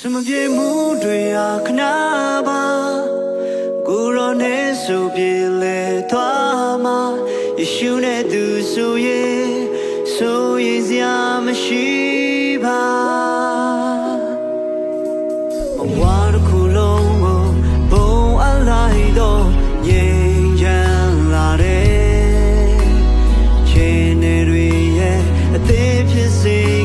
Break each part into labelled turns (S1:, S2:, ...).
S1: စမပြေမှုတွေဟာခဏပါကိုရောနဲ့ဆိုပြေလေသွားမှာယေရှုနဲ့သူဆိုရင်ဆိုရင်စရာမရှိပါမဝါတစ်ခုလုံးကိုဘုံအလိုက်တော့ငြိမ်ချမ်းလာတယ်ခြေနေတွေရဲ့အသေးဖြစ်စေ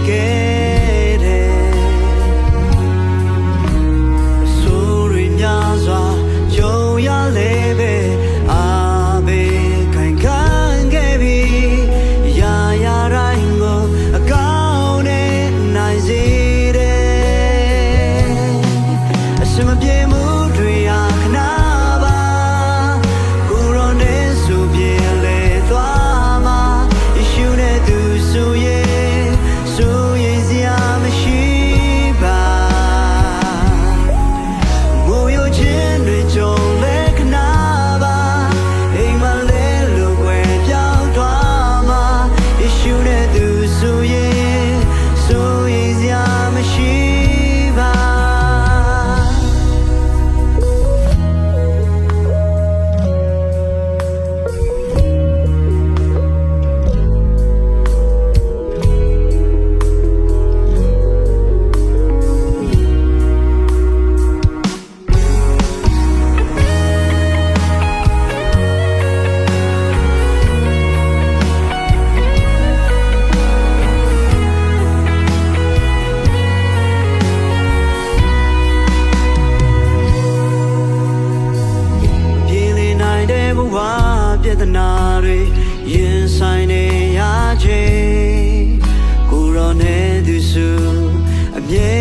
S1: ဝါပြေသနာတွေရင်ဆိုင်နေရခြင်းကိုရောနေသူစုအမြဲ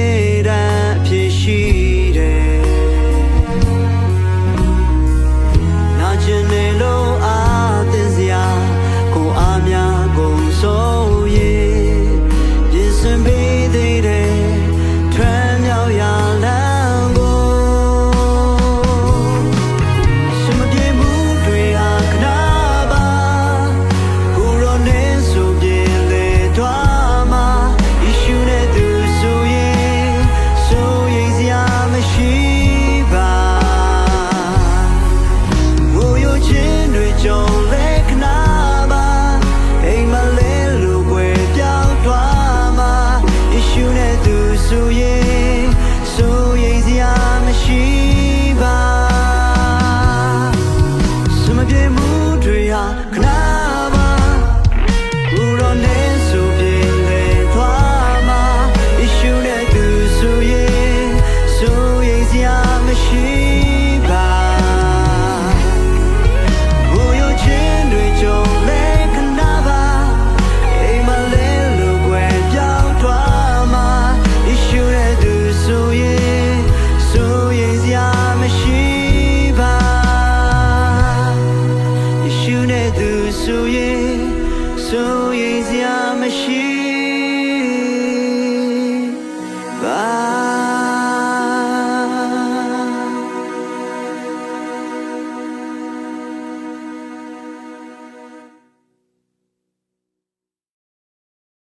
S1: ဆူရေဆူရေစရာမရှိ